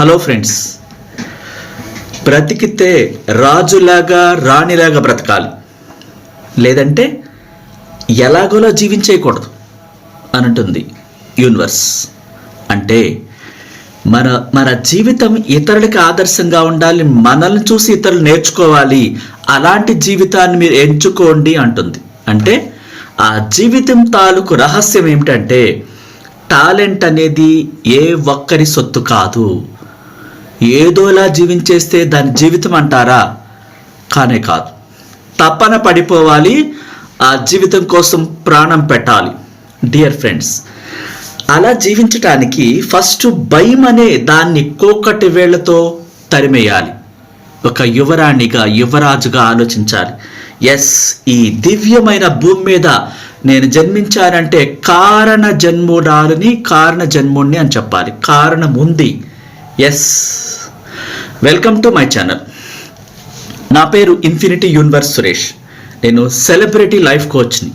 Hello friends. బ్రతికితే రాజులాగా రాణిలాగా బ్రతకాలి. లేదంటే ఎలాగోలా జీవించేయకూడదు అని అంటుంది యూనివర్స్. అంటే మన మన జీవితం ఇతరులకి ఆదర్శంగా ఉండాలి మనల్ని చూసి ఇతరులు నేర్చుకోవాలి అలాంటి జీవితాన్ని మీరు ఎంచుకోండి అంటుంది. అంటే ఆ జీవితం తాలూకు రహస్యం ఏమిటంటే టాలెంట్ అనేది ఏ ఒక్కరి సొత్తు కాదు. ఏదోలా జీవించేస్తే దాని జీవితం అంటారా? కానే కాదు. తప్పన పడిపోవాలి ఆ జీవితం కోసం ప్రాణం పెట్టాలి. డియర్ ఫ్రెండ్స్ అలా జీవించటానికి ఫస్ట్ భయం అనే దాన్ని కోకటి వేళ్ళతో తరిమేయాలి. ఒక యువరాణిగా యువరాజుగా ఆలోచించాలి. ఎస్ ఈ దివ్యమైన భూమి మీద నేను జన్మించానంటే కారణ జన్ముడాలని కారణ జన్ముడిని అని చెప్పాలి. కారణం ఉంది. Yes welcome to my channel నా పేరు ఇన్ఫినిటీ యూనివర్స్ సురేష్. నేను సెలబ్రిటీ లైఫ్ కోచ్ని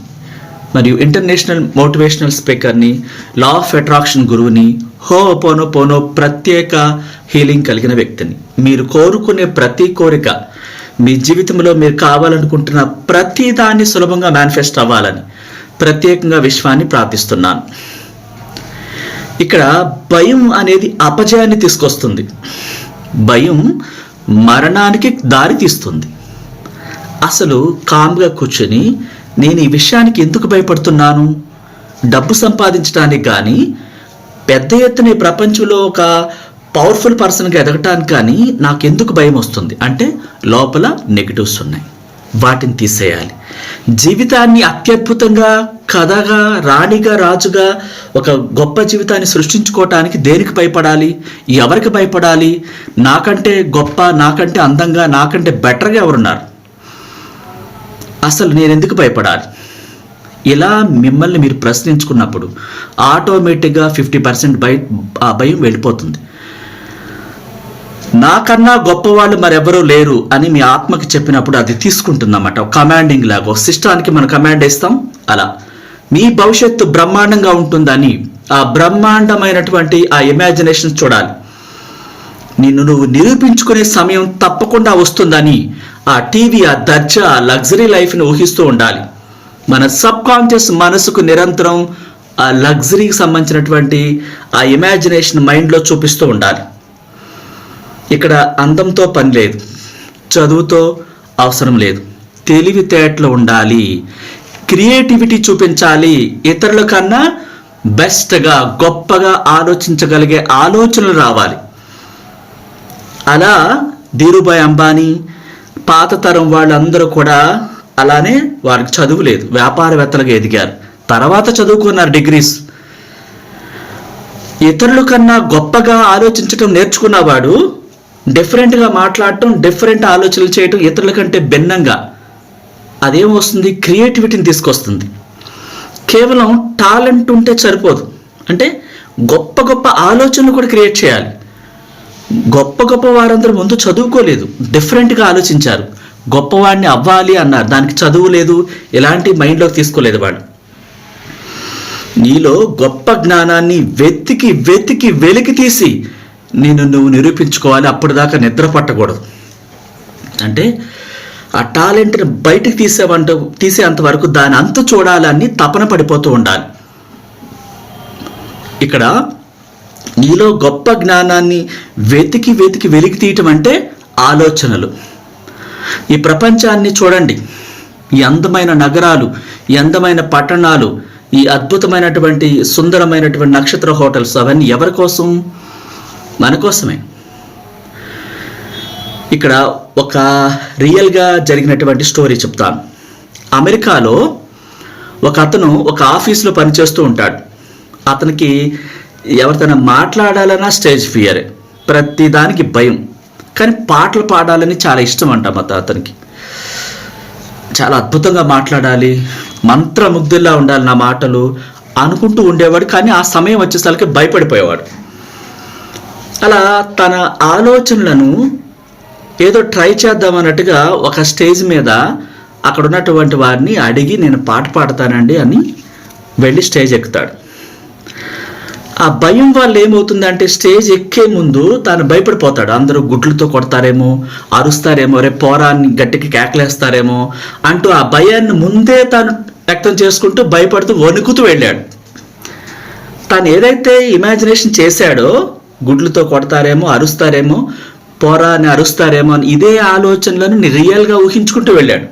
మరియు ఇంటర్నేషనల్ మోటివేషనల్ స్పీకర్ని లా ఆఫ్ అట్రాక్షన్ గురువుని హో పోనో పోనో ప్రత్యేక హీలింగ్ కలిగిన వ్యక్తిని. మీరు కోరుకునే ప్రతి కోరిక మీ జీవితంలో మీరు కావాలనుకుంటున్న ప్రతి దాన్ని సులభంగా మేనిఫెస్ట్ అవ్వాలని ప్రత్యేకంగా విశ్వాన్ని ప్రార్థిస్తున్నాను. ఇక్కడ భయం అనేది అపజయాన్ని తీసుకొస్తుంది. భయం మరణానికి దారి తీస్తుంది. అసలు కామ్గా కూర్చొని నేను ఈ విషయానికి ఎందుకు భయపడుతున్నాను? డబ్బు సంపాదించడానికి కానీ పెద్ద ఎత్తున ఈ ప్రపంచంలో ఒక పవర్ఫుల్ పర్సన్గా ఎదగటానికి కానీ నాకు ఎందుకు భయం వస్తుంది? అంటే లోపల నెగిటివ్స్ ఉన్నాయి వాటిని తీసేయాలి. జీవితాన్ని అత్యద్భుతంగా కథగా రాణిగా రాజుగా ఒక గొప్ప జీవితాన్ని సృష్టించుకోవటానికి దేనికి భయపడాలి? ఎవరికి భయపడాలి? నాకంటే గొప్ప నాకంటే అందంగా నాకంటే బెటర్గా ఎవరున్నారు? అసలు నేను ఎందుకు భయపడాలి? ఇలా మిమ్మల్ని మీరు ప్రశ్నించుకున్నప్పుడు ఆటోమేటిక్గా ఫిఫ్టీ పర్సెంట్ భయ ఆ భయం వెళ్ళిపోతుంది. నాకన్నా గొప్పవాళ్ళు మరెవరూ లేరు అని మీ ఆత్మకి చెప్పినప్పుడు అది తీసుకుంటుందన్నమాట. కమాండింగ్ లాగా సిస్టానికి మనం కమాండ్ ఇస్తాం అలా. మీ భవిష్యత్తు బ్రహ్మాండంగా ఉంటుందని ఆ బ్రహ్మాండమైనటువంటి ఆ ఇమాజినేషన్ చూడాలి. నిన్ను నువ్వు నిరూపించుకునే సమయం తప్పకుండా వస్తుందని ఆ టీవీ ఆ దర్జా ఆ లగ్జరీ లైఫ్ని ఊహిస్తూ ఉండాలి. మన సబ్ కాన్షియస్ మనసుకు నిరంతరం ఆ లగ్జరీకి సంబంధించినటువంటి ఆ ఇమాజినేషన్ మైండ్లో చూపిస్తూ ఉండాలి. ఇక్కడ అందంతో పని లేదు. చదువుతో అవసరం లేదు. తెలివితేటలు ఉండాలి. క్రియేటివిటీ చూపించాలి. ఇతరుల కన్నా బెస్ట్గా గొప్పగా ఆలోచించగలిగే ఆలోచనలు రావాలి. అలా ధీరుభాయ్ అంబానీ పాత తరం వాళ్ళందరూ కూడా అలానే వారికి చదువు లేదు. వ్యాపారవేత్తలుగా ఎదిగారు. తర్వాత చదువుకున్నారు డిగ్రీస్. ఇతరుల కన్నా గొప్పగా ఆలోచించటం నేర్చుకున్నవాడు డిఫరెంట్గా మాట్లాడటం డిఫరెంట్ ఆలోచనలు చేయటం ఇతరుల కంటే భిన్నంగా అదేమొస్తుంది? క్రియేటివిటీని తీసుకొస్తుంది. కేవలం టాలెంట్ ఉంటే సరిపోదు. అంటే గొప్ప గొప్ప ఆలోచనలు కూడా క్రియేట్ చేయాలి. గొప్ప గొప్ప వారందరూ ముందు చదువుకోలేదు. డిఫరెంట్గా ఆలోచించారు. గొప్పవాడిని అవ్వాలి అన్నారు. దానికి చదువు లేదు. ఎలాంటి మైండ్లోకి తీసుకోలేదు వాడు నీలో గొప్ప జ్ఞానాన్ని వెతికి వెతికి వెలికి తీసి నేను నువ్వు నిరూపించుకోవాలి అప్పటిదాకా నిద్ర పట్టకూడదు. అంటే ఆ టాలెంట్ని బయటకు తీసేవంట తీసేంత వరకు దాని అంతు చూడాలని తపన పడిపోతూ ఉండాలి. ఇక్కడ నీలో గొప్ప జ్ఞానాన్ని వెతికి వెతికి వెలికి తీయటం అంటే ఆలోచనలు. ఈ ప్రపంచాన్ని చూడండి. ఈ అందమైన నగరాలు ఈ అందమైన పట్టణాలు ఈ అద్భుతమైనటువంటి సుందరమైనటువంటి నక్షత్ర హోటల్స్ అవన్నీ ఎవరి కోసం? మన కోసమే ఇక్కడ ఒక రియల్గా జరిగినటువంటి స్టోరీ చెప్తాను. అమెరికాలో ఒక అతను ఒక ఆఫీస్లో పనిచేస్తూ ఉంటాడు. అతనికి ఎవరితోనైనా మాట్లాడాలన్నా స్టేజ్ ఫియరే ప్రతి దానికి భయం. కానీ పాటలు పాడాలని చాలా ఇష్టం అంట మత అతనికి. చాలా అద్భుతంగా మాట్లాడాలి మంత్రముగ్ధుల్లా ఉండాలి నా మాటలు అనుకుంటూ ఉండేవాడు కానీ ఆ సమయం వచ్చేసరికి భయపడిపోయేవాడు. అలా తన ఆలోచనలను ఏదో ట్రై చేద్దాం అన్నట్టుగా ఒక స్టేజ్ మీద అక్కడ ఉన్నటువంటి వారిని అడిగి నేను పాట పాడతానండి అని వెళ్ళి స్టేజ్ ఎక్కుతాడు. ఆ భయం వల్ల ఏమవుతుందంటే స్టేజ్ ఎక్కే ముందు తాను భయపడిపోతాడు. అందరూ గుడ్లతో కొడతారేమో అరుస్తారేమో రేపు పోరాన్ని గట్టికి కేకలేస్తారేమో అంటూ ఆ భయాన్ని ముందే తాను వ్యక్తం చేసుకుంటూ భయపడుతూ వణుకుతూ వెళ్ళాడు. తాను ఏదైతే ఇమాజినేషన్ చేశాడో గుడ్లతో కొడతారేమో అరుస్తారేమో పోరా అని అరుస్తారేమో అని ఇదే ఆలోచనలను రియల్గా ఊహించుకుంటూ వెళ్ళాడు.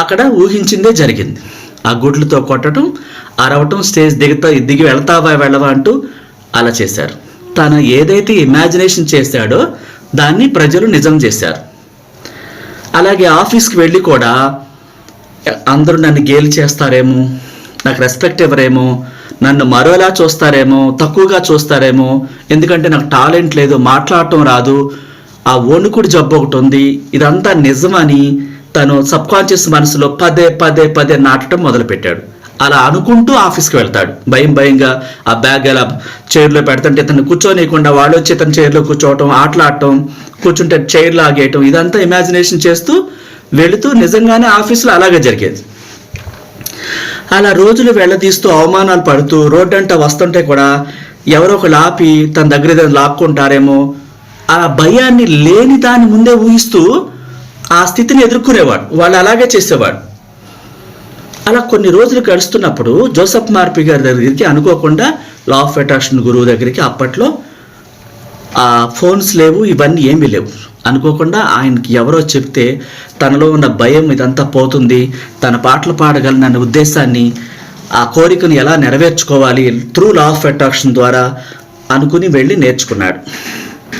అక్కడ ఊహించిందే జరిగింది. ఆ గుడ్లతో కొట్టడం అరవటం స్టేజ్ దిగుతా దిగి వెళ్తావా వెళ్ళవా అంటూ అలా చేశారు. తను ఏదైతే ఇమాజినేషన్ చేశాడో దాన్ని ప్రజలు నిజం చేశారు. అలాగే ఆఫీస్కి వెళ్ళి కూడా అందరూ నన్ను గేలి చేస్తారేమో నాకు రెస్పెక్ట్ ఇవ్వరేమో నన్ను మరోలా చూస్తారేమో తక్కువగా చూస్తారేమో ఎందుకంటే నాకు టాలెంట్ లేదు మాట్లాడటం రాదు. ఆ వణుకుడు జబ్బు ఒకటి ఉంది ఇదంతా నిజమని తను సబ్కాన్షియస్ మనసులో పదే పదే పదే నాటడం మొదలుపెట్టాడు. అలా అనుకుంటూ ఆఫీస్కి వెళ్తాడు. భయం భయంగా ఆ బ్యాగ్ అలా చైర్లో పెడుతుంటే తను కూర్చోనియకుండా వాళ్ళు వచ్చి తన చైర్లో కూర్చోవటం ఆటలాడటం కూర్చుంటే చైర్ లాగేయటం ఇదంతా ఇమాజినేషన్ చేస్తూ వెళుతూ నిజంగానే ఆఫీసులో అలాగే జరిగేది. అలా రోజులు వెళ్ళదీస్తూ అవమానాలు పడుతూ రోడ్డు అంట వస్తుంటే కూడా ఎవరో ఒకళ్ళు ఆపి తన దగ్గర ఏదైనా లాక్కుంటారేమో ఆ భయాన్ని లేని దాని ముందే ఊహిస్తూ ఆ స్థితిని ఎదుర్కొనేవాడు. వాళ్ళు అలాగే చేసేవాడు. అలా కొన్ని రోజులు గడుస్తున్నప్పుడు జోసఫ్ మార్పి గారి దగ్గరికి అనుకోకుండా లా ఆఫ్ అట్రాక్షన్ గురువు దగ్గరికి అప్పట్లో ఫోన్స్ లేవు ఇవన్నీ ఏమీ లేవు. అనుకోకుండా ఆయనకి ఎవరో చెప్తే తనలో ఉన్న భయం ఇదంతా పోతుంది తన పాటలు పాడగలనన్న ఉద్దేశాన్ని ఆ కోరికను ఎలా నెరవేర్చుకోవాలి త్రూ లా ఆఫ్ అట్రాక్షన్ ద్వారా అనుకుని వెళ్ళి నేర్చుకున్నాడు.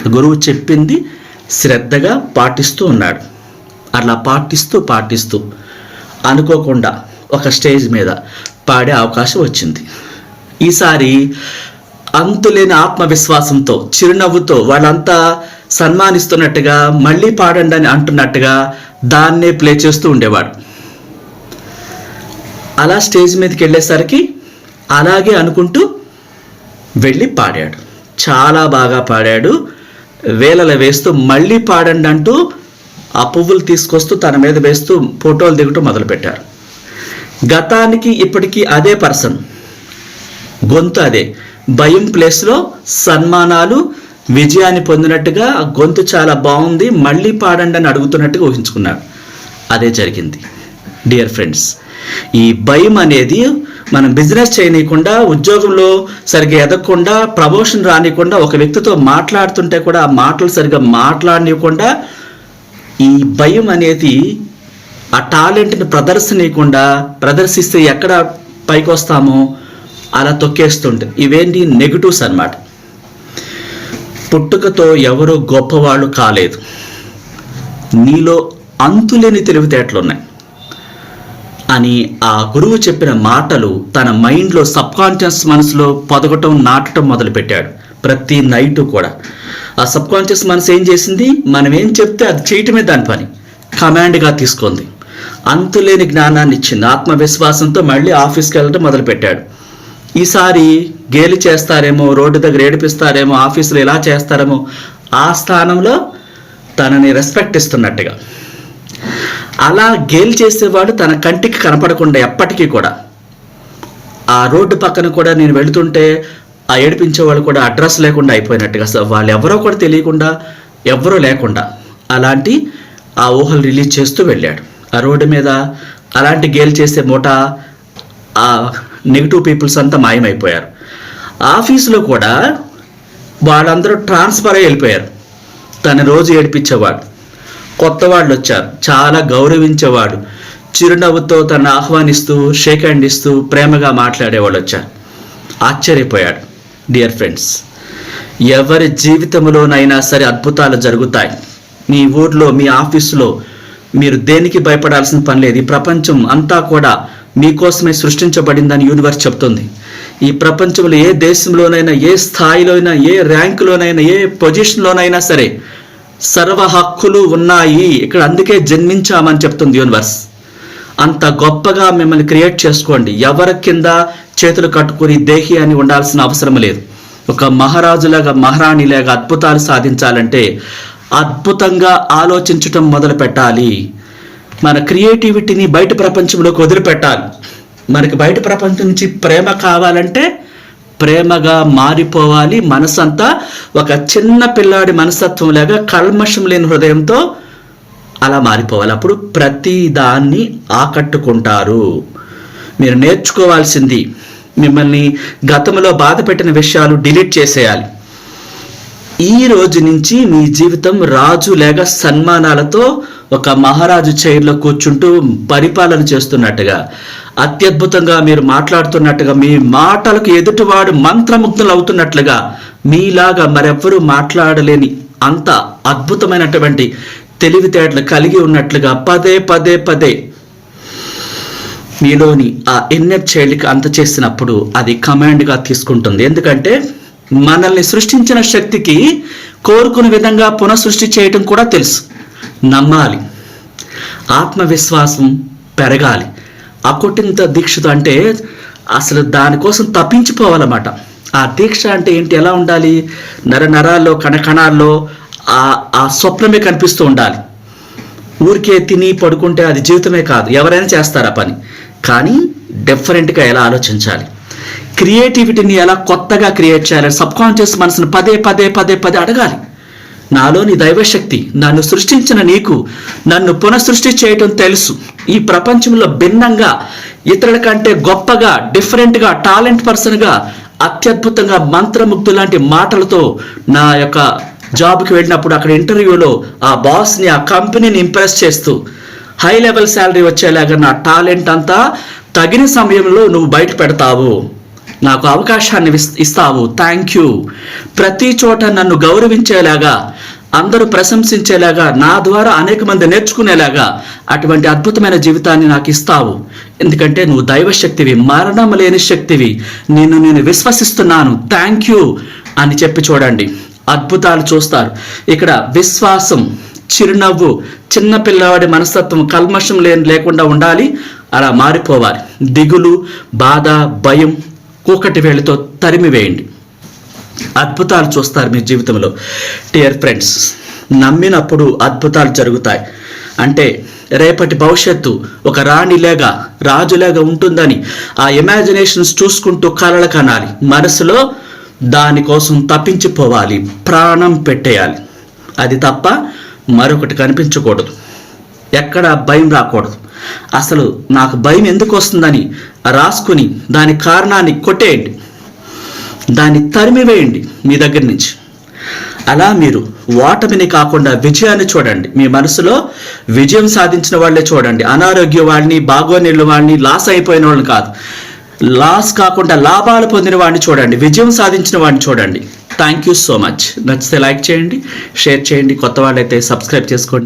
గురువు చెప్పింది శ్రద్ధగా పాటిస్తూ ఉన్నాడు. అలా పాటిస్తూ పాటిస్తూ అనుకోకుండా ఒక స్టేజ్ మీద పాడే అవకాశం వచ్చింది. ఈసారి అంతులేని ఆత్మవిశ్వాసంతో చిరునవ్వుతో వాళ్ళంతా సన్మానిస్తున్నట్టుగా మళ్ళీ పాడండి అని అంటున్నట్టుగా దాన్నే ప్లే చేస్తూ ఉండేవాడు. అలా స్టేజ్ మీదకి వెళ్ళేసరికి అలాగే అనుకుంటూ వెళ్ళి పాడాడు. చాలా బాగా పాడాడు. వేలలు వేస్తూ మళ్ళీ పాడండి అంటూ ఆ పువ్వులు తీసుకొస్తూ తన మీద వేస్తూ ఫోటోలు దిగటం మొదలుపెట్టారు. గతానికి ఇప్పటికీ అదే పర్సన్. గొంతు అదే. భయం ప్లేస్లో సన్మానాలు విజయాన్ని పొందినట్టుగా గొంతు చాలా బాగుంది మళ్ళీ పాడండి అని అడుగుతున్నట్టుగా ఊహించుకున్నాడు అదే జరిగింది. డియర్ ఫ్రెండ్స్ ఈ భయం అనేది మనం బిజినెస్ చేయనీయకుండా ఉద్యోగంలో సరిగ్గా ఎదగకుండా ప్రమోషన్ రానియకుండా ఒక వ్యక్తితో మాట్లాడుతుంటే కూడా ఆ మాటలు సరిగ్గా మాట్లాడనివ్వకుండా ఈ భయం అనేది ఆ టాలెంట్ని ప్రదర్శనీయకుండా ప్రదర్శిస్తే ఎక్కడ పైకి వస్తామో అలా తొక్కేస్తుంటుంది ఇవేంటి నెగిటివ్స్ అనమాట పుట్టుకతో ఎవరో గొప్పవాళ్ళు కాలేదు. నీలో అంతులేని తెలివితేటలున్నాయి. అని ఆ గురువు చెప్పిన మాటలు తన మైండ్లో సబ్ కాన్షియస్ మనసులో పొదగటం నాటడం మొదలుపెట్టాడు. ప్రతి నైట్ కూడా. ఆ సబ్ కాన్షియస్ మనసు ఏం చేసింది? మనం ఏం చెప్తే అది చేయటమే దాని పని. కమాండ్గా తీసుకుంది. అంతులేని జ్ఞానాన్ని ఇచ్చింది ఆత్మవిశ్వాసంతో మళ్ళీ ఆఫీస్కి వెళ్ళడం మొదలుపెట్టాడు. ఈసారి గేలి చేస్తారేమో రోడ్డు దగ్గర ఏడిపిస్తారేమో ఆఫీసులో ఇలా చేస్తారేమో ఆ స్థానంలో తనని రెస్పెక్ట్ ఇస్తున్నట్టుగా. అలా గేలి చేసేవాడు తన కంటికి కనపడకుండా ఎప్పటికీ కూడా. ఆ రోడ్డు పక్కన కూడా నేను వెళుతుంటే ఆ ఏడిపించే వాళ్ళు కూడా అడ్రస్ లేకుండా అయిపోయినట్టుగా అసలు వాళ్ళు ఎవరో కూడా తెలియకుండా ఎవరో లేకుండా అలాంటి ఆ ఊహలు రిలీజ్ చేస్తూ వెళ్ళాడు. ఆ రోడ్డు మీద అలాంటి గేల్ చేసే మూట ఆ నెగిటివ్ పీపుల్స్ అంతా మాయమైపోయారు. ఆఫీసులో కూడా వాళ్ళందరూ ట్రాన్స్ఫర్ అయ్యి వెళ్ళిపోయారు. తను రోజు ఏడిపించేవాడు. కొత్త వాళ్ళు వచ్చారు. చాలా గౌరవించేవాడు. చిరునవ్వుతో తను ఆహ్వానిస్తూ షేక్ హ్యాండ్ ఇస్తూ ప్రేమగా మాట్లాడేవాళ్ళు వచ్చారు. ఆశ్చర్యపోయాడు. డియర్ ఫ్రెండ్స్ ఎవరి జీవితంలోనైనా సరే అద్భుతాలు జరుగుతాయి. మీ ఊర్లో మీ ఆఫీసులో మీరు దేనికి భయపడాల్సిన పని లేదు. ఈ ప్రపంచం అంతా కూడా మీకోసమే సృష్టించబడిందని యూనివర్స్ చెప్తుంది. ఈ ప్రపంచంలో ఏ దేశంలోనైనా ఏ స్థాయిలోనైనా ఏ ర్యాంకులోనైనా ఏ పొజిషన్లోనైనా సరే సర్వ హక్కులు ఉన్నాయి. ఇక్కడ అందుకే జన్మించామని చెప్తుంది యూనివర్స్ అంత గొప్పగా మిమ్మల్ని క్రియేట్ చేసుకోండి. ఎవరి కింద చేతులు కట్టుకుని దేహి అని ఉండాల్సిన అవసరం లేదు. ఒక మహారాజులాగా మహారాణిలాగా అద్భుతాలు సాధించాలంటే అద్భుతంగా ఆలోచించటం మొదలు పెట్టాలి మన క్రియేటివిటీని బయట ప్రపంచంలోకి వదిలిపెట్టాలి. మనకి బయట ప్రపంచం నుంచి ప్రేమ కావాలంటే ప్రేమగా మారిపోవాలి. మనసంతా ఒక చిన్న పిల్లాడి మనస్తత్వం లాగా కల్మషం లేని హృదయంతో అలా మారిపోవాలి. అప్పుడు ప్రతి దాన్ని ఆకట్టుకుంటారు. మీరు నేర్చుకోవాల్సింది మిమ్మల్ని గతంలో బాధ పెట్టిన విషయాలు డిలీట్ చేసేయాలి. ఈ రోజు నుంచి మీ జీవితం రాజు లేక సన్మానాలతో ఒక మహారాజు చైర్లో కూర్చుంటూ పరిపాలన చేస్తున్నట్టుగా అత్యద్భుతంగా మీరు మాట్లాడుతున్నట్టుగా మీ మాటలకు ఎదుటివాడు మంత్రముగ్ధులు అవుతున్నట్లుగా మీలాగా మరెవ్వరూ మాట్లాడలేని అంత అద్భుతమైనటువంటి తెలివితేటలు కలిగి ఉన్నట్లుగా పదే పదే పదే మీలోని ఆ ఇన్నర్ చైల్డ్కి అంత చేసినప్పుడు అది కమాండ్గా తీసుకుంటుంది. ఎందుకంటే మనల్ని సృష్టించిన శక్తికి కోరుకున్న విధంగా పునఃసృష్టి చేయటం కూడా తెలుసు. నమ్మాలి. ఆత్మవిశ్వాసం పెరగాలి. అకుటింత దీక్షతో అంటే అసలు దానికోసం తప్పించిపోవాలన్నమాట. ఆ దీక్ష అంటే ఏంటి? ఎలా ఉండాలి? నర నరాల్లో కణకణాల్లో ఆ ఆ స్వప్నమే కనిపిస్తూ ఉండాలి. ఊరికే తిని పడుకుంటే అది జీవితమే కాదు. ఎవరైనా చేస్తారు ఆ పని? కానీ డిఫరెంట్గా ఎలా ఆలోచించాలి? క్రియేటివిటీని ఎలా కొత్తగా క్రియేట్ చేయాలి? సబ్ కాన్షియస్ మనసును పదే పదే పదే పదే అడగాలి. నాలోని దైవశక్తి నన్ను సృష్టించిన నీకు నన్ను పునఃసృష్టి చేయటం తెలుసు. ఈ ప్రపంచంలో భిన్నంగా ఇతరుల కంటే గొప్పగా డిఫరెంట్గా టాలెంట్ పర్సన్గా అత్యద్భుతంగా మంత్రముగ్ధు లాంటి మాటలతో నా యొక్క జాబ్కి వెళ్ళినప్పుడు అక్కడ ఇంటర్వ్యూలో ఆ బాస్ని ఆ కంపెనీని ఇంప్రెస్ చేస్తూ హై లెవెల్ శాలరీ వచ్చేలాగా నా టాలెంట్ అంతా తగిన సమయంలో నువ్వు బయట పెడతావు. నాకు అవకాశాన్ని ఇస్తావు. థ్యాంక్ యూ ప్రతి చోట నన్ను గౌరవించేలాగా అందరూ ప్రశంసించేలాగా నా ద్వారా అనేక మంది నేర్చుకునేలాగా అటువంటి అద్భుతమైన జీవితాన్ని నాకు ఇస్తావు. ఎందుకంటే నువ్వు దైవశక్తివి మరణం లేని శక్తివి. నిన్ను నేను విశ్వసిస్తున్నాను. థ్యాంక్ యూ అని చెప్పి చూడండి. అద్భుతాలు చూస్తారు. ఇక్కడ విశ్వాసం చిరునవ్వు చిన్న పిల్లవాడి మనస్తత్వం కల్మషం లేని లేకుండా ఉండాలి. అలా మారిపోవాలి. దిగులు బాధ భయం కూకటి వేళ్ళతో తరిమి వేయండి. అద్భుతాలు చూస్తారు మీ జీవితంలో. డియర్ ఫ్రెండ్స్ నమ్మినప్పుడు అద్భుతాలు జరుగుతాయి. అంటే రేపటి భవిష్యత్తు ఒక రాణిలాగా రాజులాగా ఉంటుందని ఆ ఇమాజినేషన్స్ చూసుకుంటూ కలలు కనాలి. మనసులో దానికోసం తప్పించిపోవాలి. ప్రాణం పెట్టేయాలి. అది తప్ప మరొకటి కనిపించకూడదు. ఎక్కడ భయం రాకూడదు. అసలు నాకు భయం ఎందుకు వస్తుందని రాసుకుని దాని కారణాన్ని కొట్టేయండి. దాన్ని తరిమివేయండి మీ దగ్గర నుంచి. అలా మీరు ఓటమిని కాకుండా విజయాన్ని చూడండి. మీ మనసులో విజయం సాధించిన వాళ్ళే చూడండి. అనారోగ్య వాడిని బాగోనీళ్ళ వాడిని లాస్ అయిపోయిన వాళ్ళని కాదు. లాస్ కాకుండా లాభాలు పొందిన వాడిని చూడండి. విజయం సాధించిన వాడిని చూడండి. థ్యాంక్ యూ సో మచ్ నచ్చితే లైక్ చేయండి షేర్ చేయండి. కొత్త వాళ్ళైతే సబ్స్క్రైబ్ చేసుకోండి.